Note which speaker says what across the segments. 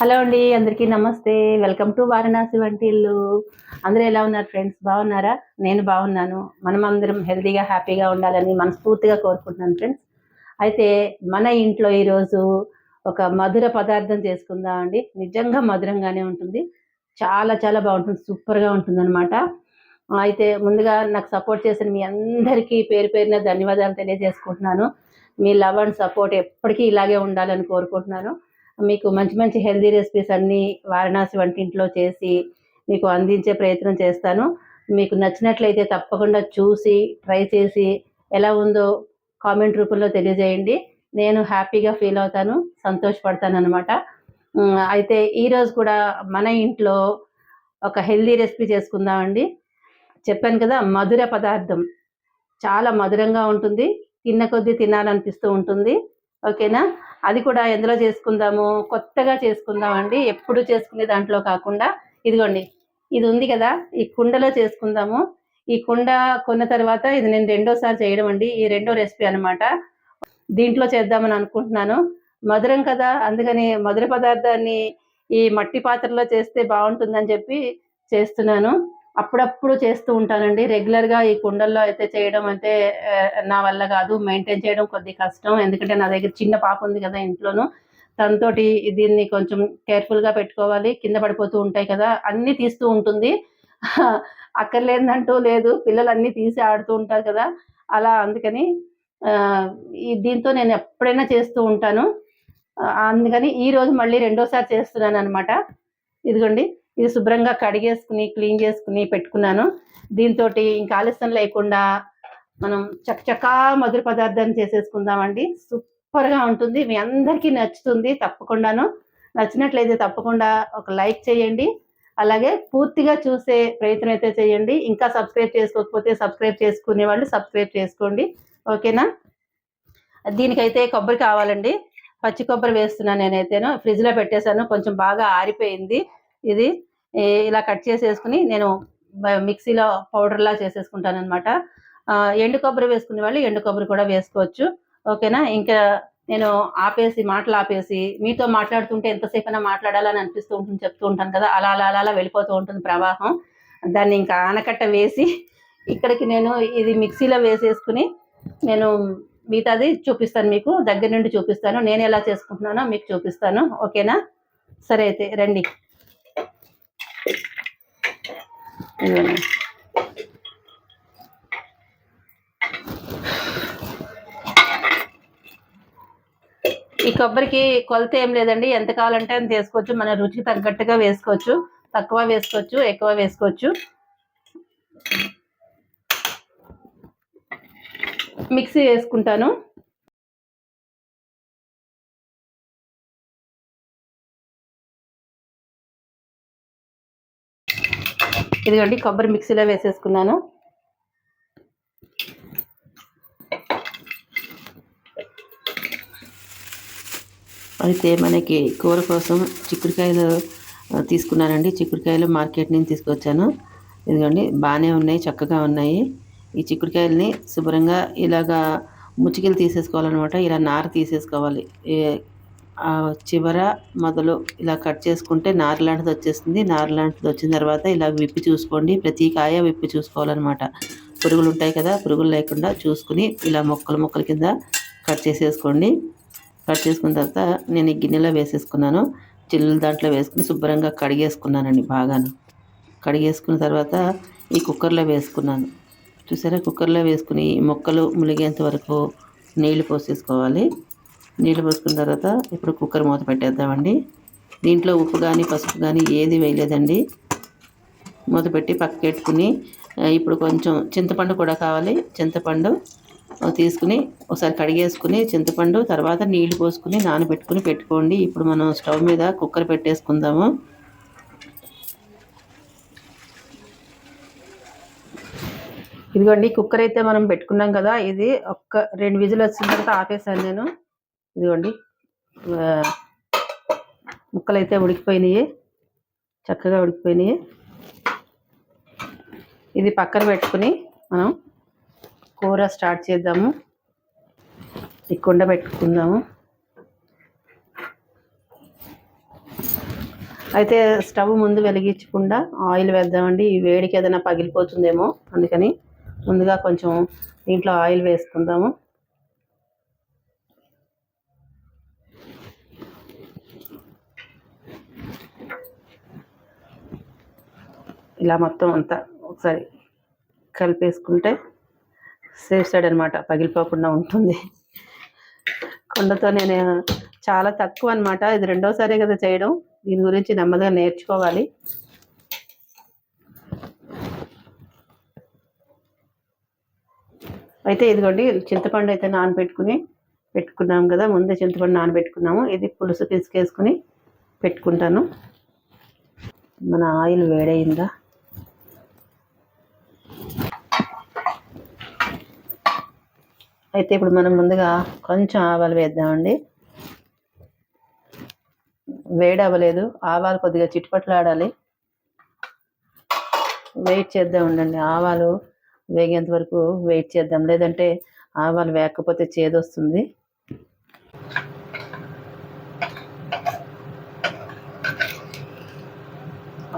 Speaker 1: Hello అండి అందరికీ నమస్తే. వెల్కమ్ టు వారణాసి వంటిల్లు. అందరూ ఎలా ఉన్నారు ఫ్రెండ్స్? బాగున్నారా? నేను బాగున్నాను. మనం అందరం హెల్తీగా హ్యాపీగా ఉండాలని మనస్ఫూర్తిగా కోరుకుంటున్నాను ఫ్రెండ్స్. అయితే మన ఇంట్లో ఈరోజు ఒక మధుర పదార్థం చేసుకుందాం అండి. నిజంగా మధురంగానే ఉంటుంది. చాలా చాలా బాగుంటుంది. సూపర్గా ఉంటుంది అనమాట అయితే ముందుగా నాకు సపోర్ట్ చేసిన మీ అందరికీ పేరు పేరున ధన్యవాదాలు తెలియజేసుకుంటున్నాను. మీ లవ్ అండ్ సపోర్ట్ ఎప్పటికీ ఇలాగే ఉండాలని కోరుకుంటున్నాను. మీకు మంచి మంచి హెల్దీ రెసిపీస్ అన్నీ వారణాసి వంటింట్లో చేసి మీకు అందించే ప్రయత్నం చేస్తాను. మీకు నచ్చినట్లయితే తప్పకుండా చూసి ట్రై చేసి ఎలా ఉందో కామెంట్ రూపంలో తెలియజేయండి. నేను హ్యాపీగా ఫీల్ అవుతాను సంతోషపడతాను అనమాట అయితే ఈరోజు కూడా మన ఇంట్లో ఒక హెల్దీ రెసిపీ చేసుకుందామండి. చెప్పాను కదా మధుర పదార్థం. చాలా మధురంగా ఉంటుంది తిన్న కొద్దీ తినాలనిపిస్తూ ఉంటుంది. ఓకేనా? అది కూడా ఎందులో చేసుకుందాము? కొత్తగా చేసుకుందాం అండి ఎప్పుడు చేసుకునే దాంట్లో కాకుండా ఇదిగోండి. ఇది ఉంది కదా ఈ కుండలో చేసుకుందాము. ఈ కుండ కొన్న తర్వాత ఇది నేను రెండోసారి చేయడం అండి. ఈ రెండో రెసిపీ అనమాట దీంట్లో చేద్దామని అనుకుంటున్నాను. మధురం కదా అందుకని మధుర పదార్థాన్ని ఈ మట్టి పాత్రలో చేస్తే బాగుంటుందని చెప్పి చేస్తున్నాను. అప్పుడప్పుడు చేస్తూ ఉంటానండి. రెగ్యులర్గా ఈ కుండల్లో అయితే చేయడం అయితే నా వల్ల కాదు. మెయింటైన్ చేయడం కొద్ది కష్టం. ఎందుకంటే నా దగ్గర చిన్న పాప ఉంది కదా ఇంట్లోనూ. తనతోటి దీన్ని కొంచెం కేర్ఫుల్గా పెట్టుకోవాలి. కింద పడిపోతూ ఉంటాయి కదా. అన్నీ తీస్తూ ఉంటుంది. అక్కర్లేదంటూ లేదు. పిల్లలు అన్నీ తీసి ఆడుతూ ఉంటారు కదా. అలా అందుకని ఈ దీంతో నేను ఎప్పుడైనా చేస్తూ ఉంటాను. అందుకని ఈ రోజు మళ్ళీ రెండోసారి చేస్తున్నాను అనమాట ఇదిగోండి. ఇది శుభ్రంగా కడిగేసుకుని క్లీన్ చేసుకుని పెట్టుకున్నాను. దీంతో ఇంకా ఆలస్యం లేకుండా మనం చకచకా మధుర పదార్థాన్ని చేసేసుకుందామండి. సూపర్గా ఉంటుంది. మీ అందరికీ నచ్చుతుంది తప్పకుండాను. నచ్చినట్లయితే తప్పకుండా ఒక లైక్ చేయండి. అలాగే పూర్తిగా చూసే ప్రయత్నం అయితే చేయండి. ఇంకా సబ్స్క్రైబ్ చేసుకోకపోతే సబ్స్క్రైబ్ చేసుకునే వాళ్ళు సబ్స్క్రైబ్ చేసుకోండి. ఓకేనా? దీనికైతే కొబ్బరి కావాలండి. పచ్చి కొబ్బరి వేస్తున్నాను నేనైతేను. ఫ్రిడ్జ్లో పెట్టేశాను. కొంచెం బాగా ఆరిపోయింది. ఇది ఇలా కట్ చేసేసుకుని నేను మిక్సీలో పౌడర్లా చేసేసుకుంటాను అనమాట ఎండు కొబ్బరి వేసుకునే వాళ్ళు ఎండు కొబ్బరి కూడా వేసుకోవచ్చు. ఓకేనా? ఇంకా నేను ఆపేసి మాటలు ఆపేసి మీతో మాట్లాడుతుంటే ఎంతసేపైనా మాట్లాడాలని అనిపిస్తూ ఉంటుంది చెప్తూ ఉంటాను కదా? అలా అలా అలా అలా వెళ్ళిపోతూ ఉంటుంది ప్రవాహం. దాన్ని ఇంకా ఆనకట్ట వేసి ఇక్కడికి నేను ఇది మిక్సీలో వేసేసుకుని నేను మిగతాది చూపిస్తాను మీకు. దగ్గర నుండి చూపిస్తాను. నేను ఎలా చేసుకుంటున్నానో మీకు చూపిస్తాను. ఓకేనా? సరే అయితే రండి. ఈ కొబ్బరికి కొలత ఏం లేదండి. ఎంత కావాలంటే అంత వేసుకోవచ్చు. మన రుచికి తగ్గట్టుగా వేసుకోవచ్చు. తక్కువ వేసుకోవచ్చు. ఎక్కువ వేసుకోవచ్చు. మిక్సీ వేసుకుంటాను. ఇదిగోండి కొబ్బరి మిక్సీలో వేసేసుకున్నాను. అయితే మనకి కూర కోసం చిక్కుడుకాయలు తీసుకున్నానండి. చిక్కుడుకాయలు మార్కెట్ నుంచి తీసుకొచ్చాను. ఇదిగోండి బాగానే ఉన్నాయి చక్కగా ఉన్నాయి. ఈ చిక్కుడుకాయలని శుభ్రంగా ఇలాగా ముచ్చికలు తీసేసుకోవాలన్నమాట. ఇలా నార తీసేసుకోవాలి. చివర మొదలు ఇలా కట్ చేసుకుంటే నారు లాంటిది వచ్చేస్తుంది. నారు లాంటిది వచ్చిన తర్వాత ఇలా విప్పి చూసుకోండి. ప్రతి కాయ విప్పి చూసుకోవాలన్నమాట. పురుగులు ఉంటాయి కదా పురుగులు లేకుండా చూసుకుని ఇలా మొక్కలు మొక్కల కింద కట్ చేసేసుకోండి. కట్ చేసుకున్న తర్వాత నేను ఈ గిన్నెలో వేసేసుకున్నాను. చిల్లుల దాంట్లో వేసుకుని శుభ్రంగా కడిగేసుకున్నానండి బాగాను. కడిగేసుకున్న తర్వాత ఈ కుక్కర్లో వేసుకున్నాను. చూసారా? కుక్కర్లో వేసుకుని ఈ మొక్కలు ములిగేంత వరకు నీళ్ళు పోసేసుకోవాలి. నీళ్ళు పోసుకున్న తర్వాత ఇప్పుడు కుక్కర్ మూత పెట్టేద్దామండి. దీంట్లో ఉప్పు కానీ పసుపు కానీ ఏది వేయలేదండి. మూత పెట్టి పక్కకెట్టుకుని ఇప్పుడు కొంచెం చింతపండు కూడా కావాలి. చింతపండు తీసుకుని ఒకసారి కడిగేసుకుని చింతపండు తర్వాత నీళ్ళు పోసుకుని నానబెట్టుకుని పెట్టుకోండి. ఇప్పుడు మనం స్టవ్ మీద కుక్కర్ పెట్టేసుకుందాము. ఇదిగోండి కుక్కర్ అయితే మనం పెట్టుకున్నాం కదా. ఇది ఒక్క రెండు విజులు వచ్చిన తర్వాత ఆపేసాను నేను. ఇదిగోండి. ముక్కలు అయితే ఉడికిపోయినాయి. చక్కగా ఉడికిపోయినాయి. ఇది పక్కన పెట్టుకుని మనం కూర స్టార్ట్ చేద్దాము. ఈ కుండ పెట్టుకుందాము. అయితే స్టవ్ ముందు వెలిగించకుండా ఆయిల్ వేద్దామండి. ఈ వేడికి ఏదైనా పగిలిపోతుందేమో అందుకని ముందుగా కొంచెం దీంట్లో ఆయిల్ వేసుకుందాము. ఇలా మొత్తం అంతా ఒకసారి కలిపేసుకుంటే సేఫ్ సైడ్ అనమాట పగిలిపోకుండా ఉంటుంది. కొండతో నేను చాలా తక్కువ అనమాట ఇది రెండోసారి కదా చేయడం. దీని గురించి నెమ్మదిగా నేర్చుకోవాలి. అయితే ఇదిగోండి చింతపండు అయితే నానబెట్టుకుని పెట్టుకున్నాం కదా ముందే చింతపండు నానబెట్టుకున్నాము. ఇది పులుసు పిసికేసుకుని పెట్టుకుంటాను. మన ఆయిల్ వేడైందా అయితే ఇప్పుడు మనం ముందుగా కొంచెం ఆవాలు వేద్దామండి. వేడి అవ్వలేదు ఆవాలు కొద్దిగా చిట్టుపట్లాడాలి వెయిట్ చేద్దాం ఉండండి. ఆవాలు వేగేంత వరకు వెయిట్ చేద్దాం. లేదంటే ఆవాలు వేయకపోతే చేదొస్తుంది.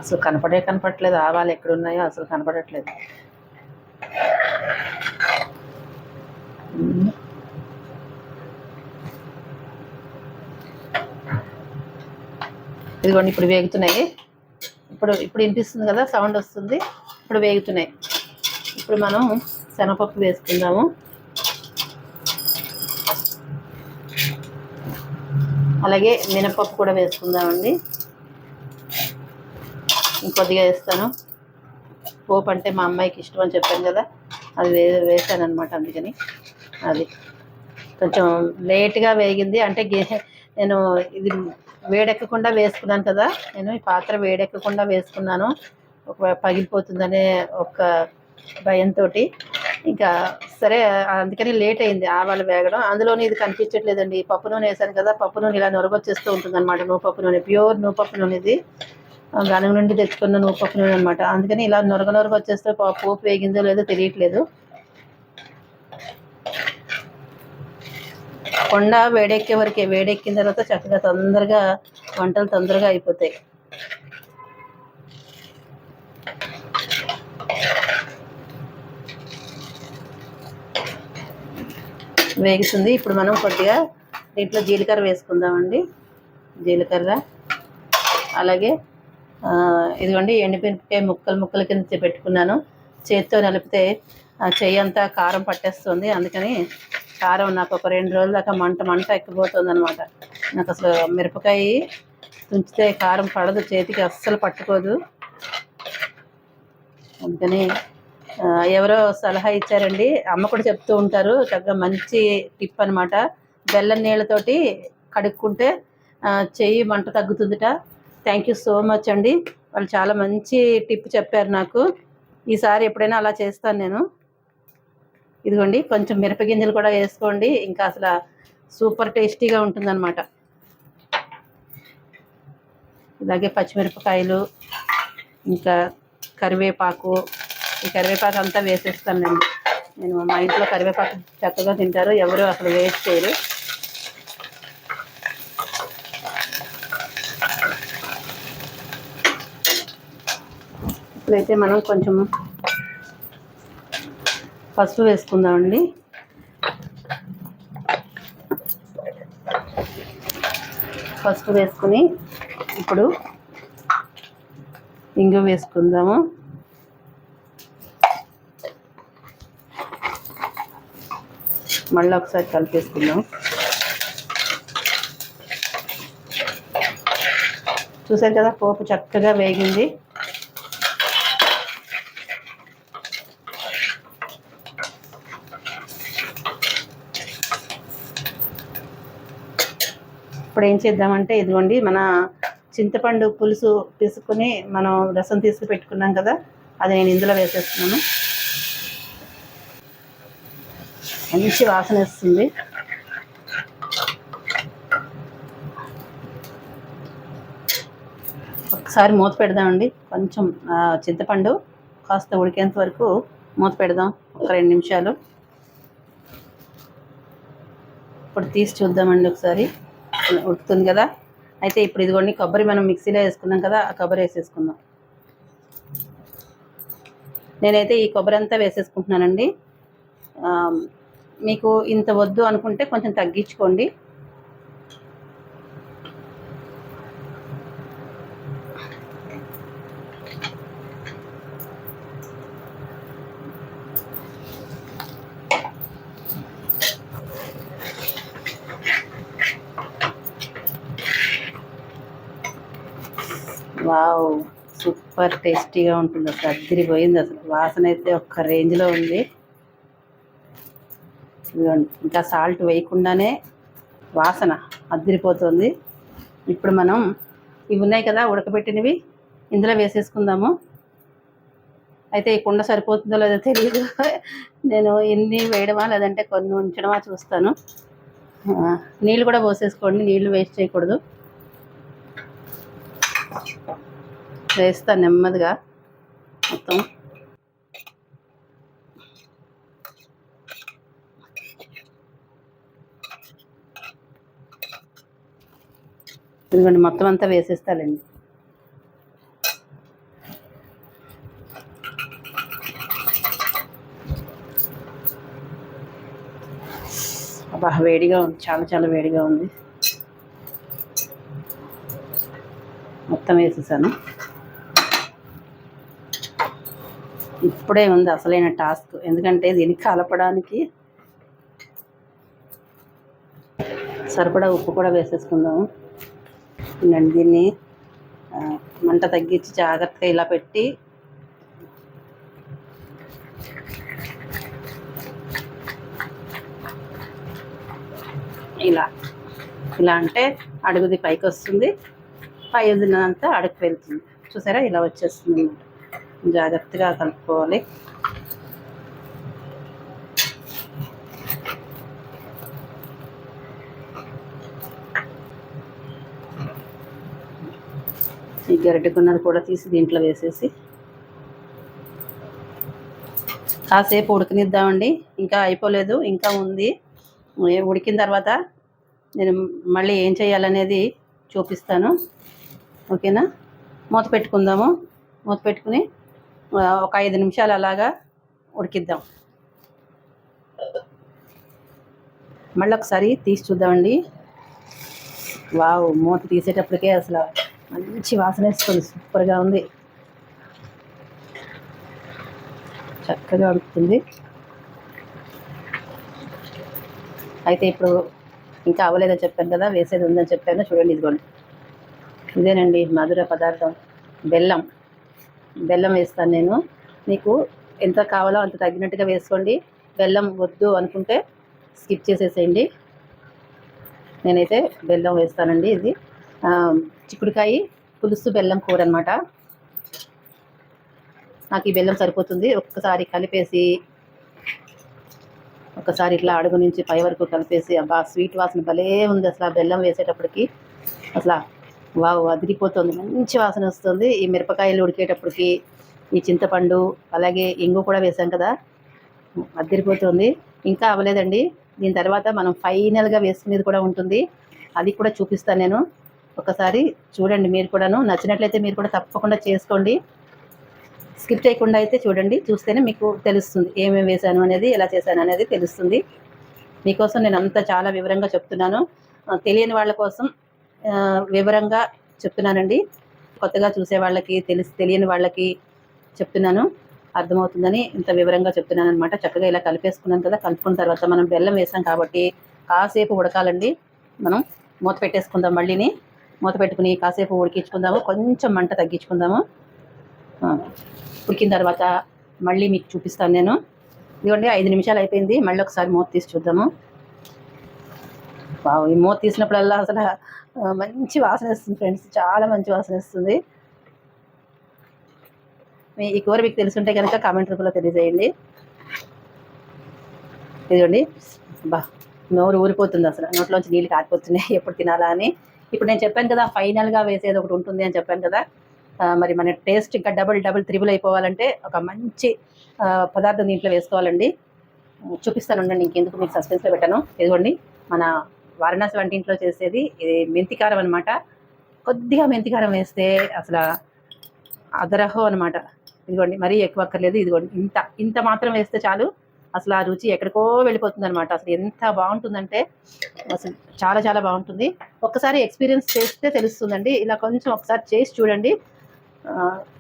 Speaker 1: అసలు కనపడే కనపడట్లేదు. ఆవాలు ఎక్కడున్నాయో అసలు కనపడట్లేదు. ఇదిగోండి ఇప్పుడు వేగుతున్నాయి. ఇప్పుడు ఇప్పుడు వినిపిస్తుంది కదా సౌండ్ వస్తుంది. ఇప్పుడు వేగుతున్నాయి. ఇప్పుడు మనం శనగపప్పు వేసుకుందాము. అలాగే మినపప్పు కూడా వేసుకుందామండి. ఇంకొద్దిగా వేస్తాను. పోపు అంటే మా అమ్మాయికి ఇష్టం అని చెప్పాను కదా అది వే వేసాను అనమాట అందుకని. అది. కొంచెం లేట్గా వేగింది. అంటే నేను ఇది వేడెక్కకుండా వేసుకున్నాను కదా. నేను ఈ పాత్ర వేడెక్కకుండా వేసుకున్నాను. ఒక పగిలిపోతుందనే ఒక భయంతో ఇంకా సరే అందుకని లేట్ అయింది ఆవాలు వేగడం. అందులోనే ఇది కనిపించట్లేదండి. పప్పు నూనె వేసాను కదా పప్పు నూనె ఇలా నొరగొచ్చేస్తూ ఉంటుంది అనమాట నూపప్పు నూనె ప్యూర్ నూపప్పు నూనె ఇది. గనం నుండి తెచ్చుకున్న నూపప్పు నూనె అనమాట అందుకని ఇలా నొరగ నొరగ వచ్చేస్తే పోపు వేగిందో లేదో తెలియట్లేదు. కొండ వేడెక్కే వరకే వేడెక్కిన తర్వాత చక్కగా తొందరగా వంటలు తొందరగా అయిపోతాయి. వేగుతుంది. ఇప్పుడు మనం కొద్దిగా దీంట్లో జీలకర్ర వేసుకుందామండి. జీలకర్ర. అలాగే ఇదిగోండి ఎండిమిరపకాయ ముక్కలు ముక్కల కింద పెట్టుకున్నాను. చేతితో నలిపితే చెయ్యి అంతా కారం పట్టేస్తుంది. అందుకని కారం నాకు ఒక రెండు రోజుల దాకా మంట మంట ఎక్కిపోతుంది అనమాట నాకు అసలు మిరపకాయ తుంచితే కారం పడదు చేతికి అస్సలు పట్టుకోదు. అందుకని ఎవరో సలహా ఇచ్చారండి. అమ్మ కూడా చెప్తూ ఉంటారు చక్కగా మంచి టిప్ అనమాట బెల్లం నీళ్ళతోటి కడుక్కుంటే చెయ్యి మంట తగ్గుతుందిట. థ్యాంక్ యూ సో మచ్ అండి. వాళ్ళు చాలా మంచి టిప్ చెప్పారు నాకు. ఈసారి ఎప్పుడైనా అలా చేస్తాను నేను. ఇదిగోండి కొంచెం మిరపగింజలు కూడా వేసుకోండి ఇంకా అసలు సూపర్ టేస్టీగా ఉంటుందన్నమాట. ఇలాగే పచ్చిమిరపకాయలు ఇంకా కరివేపాకు ఈ కరివేపాకు అంతా వేసేస్తానండి నేను. మా ఇంట్లో కరివేపాకు చక్కగా తింటారు ఎవరు అసలు వేస్ట్ చేయరు. ఇప్పుడైతే మనం కొంచెం పసుపు వేసుకుందామండి. పసుపు వేసుకుని ఇప్పుడు ఇంగు వేసుకుందాము. మళ్ళీ ఒకసారి కలిపేసుకుందాం. చూసారు కదా పోపు చక్కగా వేగింది. అప్పుడు ఏం చేద్దామంటే ఇదిగోండి మన చింతపండు పులుసు తీసుకుని మనం రసం తీసుకు పెట్టుకున్నాం కదా అది నేను ఇందులో వేసేస్తున్నాను. మంచి వాసన వస్తుంది. ఒకసారి మూత పెడదామండి. కొంచెం చింతపండు కాస్త ఉడికేంత వరకు మూత పెడదాం. ఒక రెండు నిమిషాలు. ఇప్పుడు తీసి చూద్దామండి ఒకసారి. ఉడుకుతుంది కదా. అయితే ఇప్పుడు ఇదిగోండి కొబ్బరి మనం మిక్సీలో వేసుకున్నాం కదా ఆ కొబ్బరి వేసేసుకుందాం. నేనైతే ఈ కొబ్బరి అంతా వేసేసుకుంటున్నానండి. మీకు ఇంత వద్దు అనుకుంటే కొంచెం తగ్గించుకోండి వావ్ సూపర్ టేస్టీగా ఉంటుంది. అసలు అద్దరిపోయింది. అసలు వాసన అయితే ఒక్క రేంజ్లో ఉంది. ఇంకా సాల్ట్ వేయకుండానే వాసన అద్దరిపోతుంది. ఇప్పుడు మనం ఇవి ఉన్నాయి కదా ఉడకబెట్టినవి ఇందులో వేసేసుకుందాము. అయితే ఈ కుండ సరిపోతుందో లేదో తెలియదు నేను ఎన్ని వేయడమా లేదంటే కొన్ని ఉంచడమా చూస్తాను. నీళ్ళు కూడా పోసేసుకోండి. నీళ్ళు వేస్ట్ చేయకూడదు. వేస్తా నెమ్మదిగా. మొత్తం. ఇదిగోండి మొత్తం అంతా వేసేస్తానండి అబ్బా వేడిగా ఉంది చాలా చాలా వేడిగా ఉంది. మొత్తం వేసేసాను. ఇప్పుడే ఉంది అసలైన టాస్క్. ఎందుకంటే దీన్ని కలపడానికి సరిపడా ఉప్పు కూడా వేసేసుకుందాము. ఇంకండి దీన్ని మంట తగ్గించి జాగ్రత్తగా ఇలా పెట్టి ఇలా ఇలా అంటే అడుగుది పైకి వస్తుంది. పై వదిలినంత అడుగు వెళ్తుంది. చూసారా? ఇలా వచ్చేస్తుంది అన్నమాట. జాగ్రత్తగా కలుపుకోవాలి. ఈ గరిటెకున్నది కూడా తీసి దీంట్లో వేసేసి కాసేపు ఉడికినిద్దామండి. ఇంకా అయిపోలేదు ఇంకా ఉంది. ఉడికిన తర్వాత నేను మళ్ళీ ఏం చేయాలనేది చూపిస్తాను. ఓకేనా? మూత పెట్టుకుందాము. మూత పెట్టుకుని ఒక ఐదు నిమిషాలు అలాగా ఉడికిద్దాం. మళ్ళీ ఒకసారి తీసి చూద్దామండి. వావ్ మూత తీసేటప్పటికే అసలు మంచి వాసన వేస్తుంది సూపర్గా ఉంది. చక్కగా ఉడుకుతుంది. అయితే ఇప్పుడు ఇంకా అవ్వలేదని చెప్పాను కదా వేసేది ఉందని చెప్పాను. చూడండి ఇదిగోండి. ఇదేనండి మధుర పదార్థం బెల్లం. బెల్లం వేస్తాను నేను. మీకు ఎంత కావాలో అంత తగినట్టుగా వేసుకోండి. బెల్లం వద్దు అనుకుంటే స్కిప్ చేసేసేయండి. నేనైతే బెల్లం వేస్తానండి ఇది. చిక్కుడుకాయ పులుసు బెల్లం కూర అనమాట నాకు ఈ బెల్లం సరిపోతుంది. ఒక్కసారి కలిపేసి ఒకసారి ఇట్లా అడుగు నుంచి పై వరకు కలిపేసి అబ్బా స్వీట్ వాసన భలే ఉంది అసలు బెల్లం వేసేటప్పటికి. అసలు వావ్ అదిరిపోతుంది. మంచి వాసన వస్తుంది. ఈ మిరపకాయలు ఉడికేటప్పటికి ఈ చింతపండు అలాగే ఇంగు కూడా వేసాం కదా. అదిరిపోతుంది. ఇంకా అవ్వలేదండి. దీని తర్వాత మనం ఫైనల్గా వేసుకునేది కూడా ఉంటుంది. అది కూడా చూపిస్తాను నేను. ఒకసారి చూడండి మీరు కూడాను. నచ్చినట్లయితే మీరు కూడా తప్పకుండా చేసుకోండి. స్కిప్ చేయకుండా అయితే చూడండి. చూస్తేనే మీకు తెలుస్తుంది ఏమేమి వేశాను అనేది ఎలా చేశాను అనేది తెలుస్తుంది. మీకోసం నేను అంతా చాలా వివరంగా చెప్తున్నాను. తెలియని వాళ్ళ కోసం వివరంగా చెప్తున్నానండి. కొత్తగా చూసే వాళ్ళకి తెలిసి తెలియని వాళ్ళకి చెప్తున్నాను. అర్థమవుతుందని ఇంత వివరంగా చెప్తున్నాను అనమాట చక్కగా ఇలా కలిపేసుకున్నాను కదా. కలుపుకున్న తర్వాత మనం బెల్లం వేసాం కాబట్టి కాసేపు ఉడకాలండి. మనం మూత పెట్టేసుకుందాం మళ్ళీని. మూత పెట్టుకుని కాసేపు ఉడికించుకుందాము. కొంచెం మంట తగ్గించుకుందాము. ఉడికిన తర్వాత మళ్ళీ మీకు చూపిస్తాను నేను. ఇదిగోండి ఐదు నిమిషాలు అయిపోయింది. మళ్ళీ ఒకసారి మూత తీసి చూద్దాము. వావ్, ఈ మూత తీసినప్పుడల్లా అసలు మంచి వాసన వస్తుంది ఫ్రెండ్స్. చాలా మంచి వాసన వస్తుంది. మీ ఈ కూర మీకు తెలుసుంటే కనుక కామెంట్ రూపంలో తెలియజేయండి. ఇదిగోండి. బా నోరు ఊరిపోతుంది అసలు. నోట్లోంచి నీళ్ళు కారిపోతున్నాయి. ఎప్పుడు తినాలా అని. ఇప్పుడు నేను చెప్పాను కదా ఫైనల్గా వేసేది ఒకటి ఉంటుంది అని చెప్పాను కదా. మరి మన టేస్ట్ ఇంకా డబుల్ డబుల్ త్రిబుల్ అయిపోవాలంటే ఒక మంచి పదార్థం దీంట్లో వేసుకోవాలండి. చూపిస్తాను ఉండండి ఇంకెందుకు మీకు సస్పెన్స్లో పెట్టాను. ఇదిగోండి మన వారణాసి వంటింట్లో చేసేది ఇది మెంతి కారం అనమాట కొద్దిగా మెంతికారం వేస్తే అసలు అదరహో అనమాట ఇదిగోండి మరీ ఎక్కువ అక్కర్లేదు. ఇదిగోండి ఇంత ఇంత మాత్రం వేస్తే చాలు. అసలు ఆ రుచి ఎక్కడికో వెళ్ళిపోతుంది అనమాట అసలు ఎంత బాగుంటుందంటే అసలు చాలా చాలా బాగుంటుంది. ఒక్కసారి ఎక్స్పీరియన్స్ చేస్తే తెలుస్తుందండి. ఇలా కొంచెం ఒకసారి చేసి చూడండి.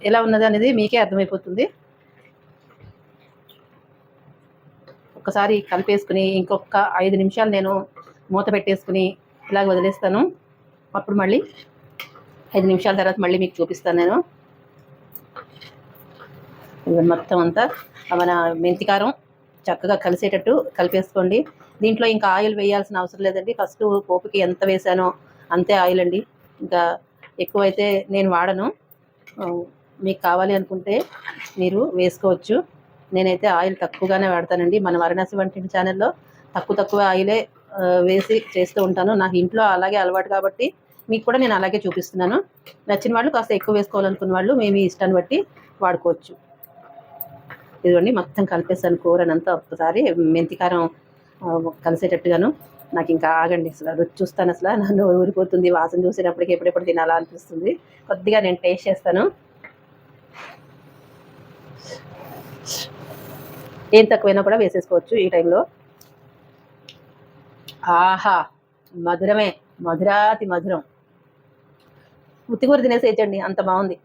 Speaker 1: ఎలా ఉన్నది అనేది మీకే అర్థమైపోతుంది. ఒకసారి కలిపేసుకుని ఇంకొక ఐదు నిమిషాలు నేను మూత పెట్టేసుకుని ఇలాగ వదిలేస్తాను. అప్పుడు మళ్ళీ ఐదు నిమిషాల తర్వాత మళ్ళీ మీకు చూపిస్తాను నేను. మొత్తం అంతా మన మెంతికారం చక్కగా కలిసేటట్టు కలిపేసుకోండి. దీంట్లో ఇంకా ఆయిల్ వేయాల్సిన అవసరం లేదండి. ఫస్ట్ పోపుకి ఎంత వేసానో అంతే ఆయిల్ అండి. ఇంకా ఎక్కువైతే నేను వాడను. మీకు కావాలి అనుకుంటే మీరు వేసుకోవచ్చు. నేనైతే ఆయిల్ తక్కువగానే వాడతానండి. మన వారణాసి వంటి ఛానల్లో తక్కువ తక్కువ ఆయిలే వేసి చేస్తూ ఉంటాను. నాకు ఇంట్లో అలాగే అలవాటు కాబట్టి మీకు కూడా నేను అలాగే చూపిస్తున్నాను. నచ్చిన వాళ్ళు కాస్త ఎక్కువ వేసుకోవాలనుకున్న వాళ్ళు మేము ఇష్టాన్ని బట్టి వాడుకోవచ్చు. ఇదిగోండి మొత్తం కలిపేసాను కూరనంతా ఒక్కసారి. మెంతికారం కలిసేటట్టుగాను. నాకు ఇంకా ఆగండి అసలు. రుచి చూస్తాను అసలు. నన్ను ఊరిపోతుంది. వాసన చూసేటప్పటికి ఎప్పుడెప్పుడు తినాలా అనిపిస్తుంది. కొద్దిగా నేను టేస్ట్ చేస్తాను. ఏం తక్కువైనా కూడా వేసేసుకోవచ్చు ఈ టైంలో. ఆహా మధురమే మధురాతి మధురం. ఉత్తికూర తినేసేయచ్చండి అంత బాగుంది.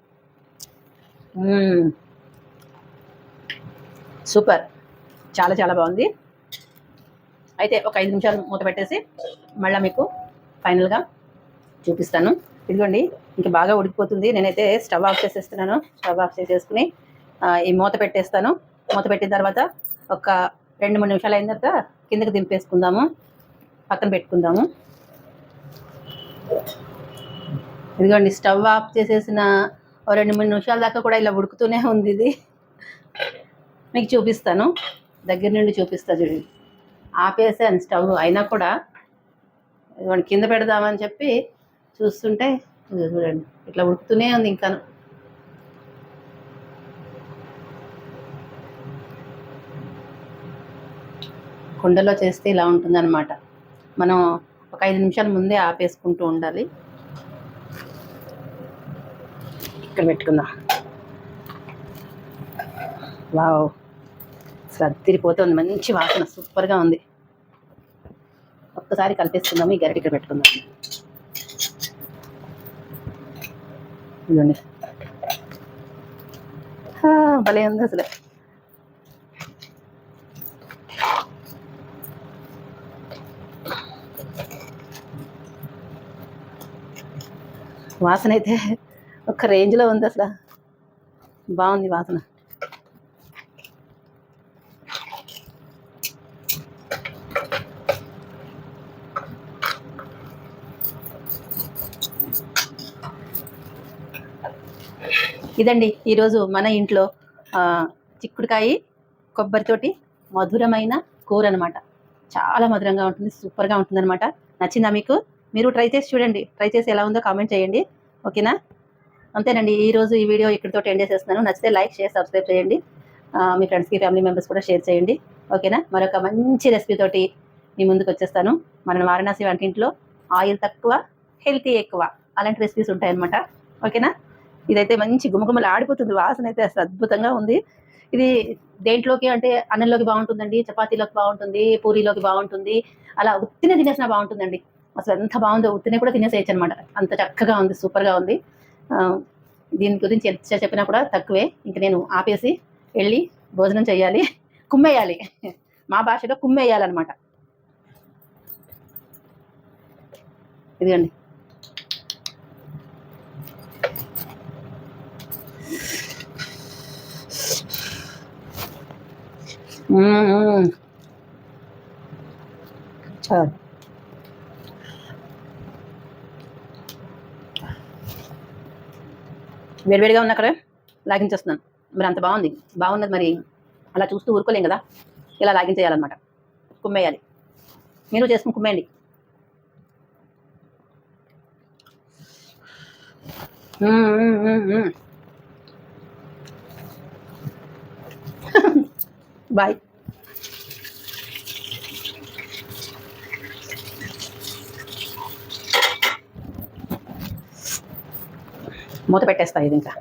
Speaker 1: సూపర్. చాలా చాలా బాగుంది. అయితే ఒక ఐదు నిమిషాలు మూత పెట్టేసి మళ్ళీ మీకు ఫైనల్గా చూపిస్తాను. ఇదిగోండి ఇంకా బాగా ఉడికిపోతుంది. నేనైతే స్టవ్ ఆఫ్ చేసేస్తున్నాను. స్టవ్ ఆఫ్ చేసేసుకుని ఈ మూత పెట్టేస్తాను. మూత పెట్టిన తర్వాత ఒక రెండు మూడు నిమిషాలు అయిన తర్వాత కిందకి దింపేసుకుందాము. పక్కన పెట్టుకుందాము. ఇదిగోండి స్టవ్ ఆఫ్ చేసేసిన ఓ రెండు మూడు నిమిషాల దాకా కూడా ఇలా ఉడుకుతూనే ఉంది ఇది. మీకు చూపిస్తాను. దగ్గర నుండి చూపిస్తా చూడండి. ఆపేసాను స్టవ్ అయినా కూడా. ఇదిగోండి కింద పెడదామని చెప్పి చూస్తుంటే చూడండి ఇట్లా ఉడుకుతూనే ఉంది ఇంకా. కుండలో చేస్తే ఇలా ఉంటుందన్నమాట. మనం ఒక ఐదు నిమిషాల ముందే ఆపేసుకుంటూ ఉండాలి. ఇక్కడ పెట్టుకుందాం. వావ్. అసలు అదిరిపోతుంది మంచి వాసన. సూపర్గా ఉంది. ఒక్కసారి కలిపేసుకుందాము ఈ గరిట ఇక్కడ పెట్టుకుందాం. ఇదిగోండి. భలే ఉంది అసలు. వాసన అయితే ఒక రేంజ్లో ఉంది అసలు. బాగుంది వాసన. ఇదండి ఈరోజు మన ఇంట్లో ఆ, చిక్కుడుకాయ కొబ్బరితోటి మధురమైన కూర అనమాట చాలా మధురంగా ఉంటుంది సూపర్గా ఉంటుందన్నమాట. నచ్చిందా మీకు? మీరు ట్రై చేసి చూడండి. ట్రై చేసి ఎలా ఉందో కామెంట్ చేయండి. ఓకేనా అంతేనండి. ఈ రోజు ఈ వీడియో ఇక్కడితో ఎండ్ చేసేస్తున్నాను. నచ్చితే లైక్ షేర్ సబ్స్క్రైబ్ చేయండి. మీ ఫ్రెండ్స్కి ఫ్యామిలీ మెంబర్స్ కూడా షేర్ చేయండి. ఓకేనా మరొక మంచి రెసిపీ తోటి మీ ముందుకు వచ్చేస్తాను. మన వారణాసి వంటింట్లో ఆయిల్ తక్కువ హెల్తీ ఎక్కువ అలాంటి రెసిపీస్ ఉంటాయన్నమాట. ఓకేనా ఇదైతే మంచి గుమగుమలు ఆడిపోతుంది. వాసన అయితే అసలు అద్భుతంగా ఉంది. ఇది దేంట్లోకి అంటే అన్నంలోకి బాగుంటుందండి చపాతీలోకి బాగుంటుంది పూరీలోకి బాగుంటుంది. అలా ఉత్తిన తినేసినా బాగుంటుందండి. అసలు ఎంత బాగుందో ఉత్తినే కూడా తినేసేయచ్చు అనమాట అంత చక్కగా ఉంది సూపర్గా ఉంది. దీని గురించి ఎంత చెప్పినా కూడా తక్కువే. ఇంక నేను ఆపేసి వెళ్ళి భోజనం చేయాలి కుమ్మేయాలి. మా భాషలో కుమ్మేయాలన్నమాట. ఇదిగండి. చాలు. వేడివేడిగా ఉన్న అక్కడ లాగించేస్తున్నాను. మరి అంత బాగుంది. బాగున్నది మరి. అలా చూస్తూ ఊరుకోలేం కదా. ఇలా లాగించేయాలన్నమాట. కుమ్మేయాలి. మీరు చేసుకుని కుమ్మేయండి. బాయ్. మూత పెట్టేస్తా ఇది ఇంకా.